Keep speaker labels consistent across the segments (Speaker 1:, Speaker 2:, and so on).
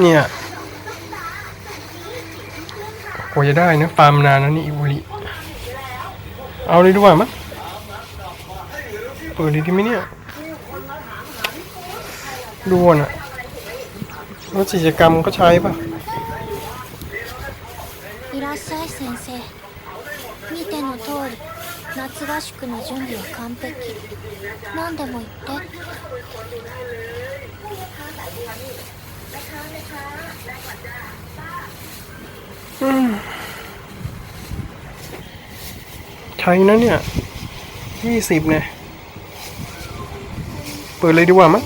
Speaker 1: เนี่ยกว่าจะได้นะ ฟาร์มนานนะนี่อิวริเอาเลยดีกว่ามั้ยเปิดดีดีไหมเนี่ย ดูก่อนอะแล้วกิจกรรมก็ใช้ป่ะ
Speaker 2: いらっしゃい先生見ての通り夏合宿の準備は完璧何でも言って
Speaker 1: ใช่นะเนี่ยยี่สิบเนี่ย เปิดเลยดีกว่ามั้
Speaker 2: ง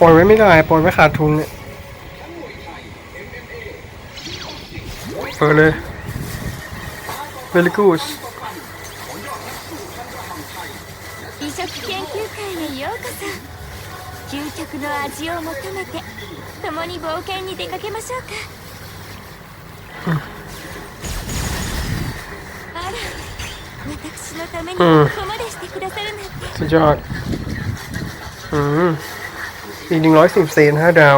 Speaker 1: ปล่อยไว้ไม่ได้ ปล่อยไว้ขาดทุนเนี่ย เปิดเลย very good
Speaker 2: 美食研究会へようこそ究極の味を求めて共に冒険に出かけましょうかあら私のためにこ
Speaker 1: うん
Speaker 2: こまでしてくださるなんて
Speaker 1: สุดยอด อืมอีกหนึ่งร้อยสิบเซนห้าดาว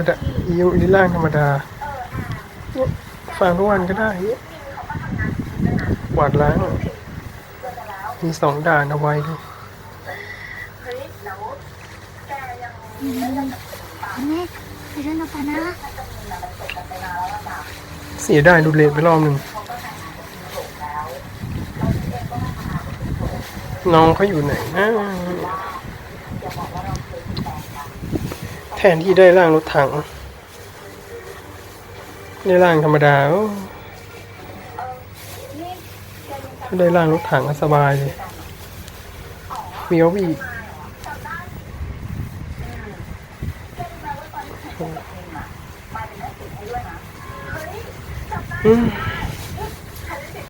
Speaker 1: ระดับยูนิล่างธรรมดาฟังทุกวันก็ได้กวาดล้าง มีสองด่านเอาไว้ด้วยเสียได้ดูเลทไปรอบหนึ่งน้องเขาอยู่ไหนนะ แทนที่ได้ร่างรถถัง ได้ร่างธรรมดาถ้าได้ร่างรถถังก็สบายเลยมียวบีกอืม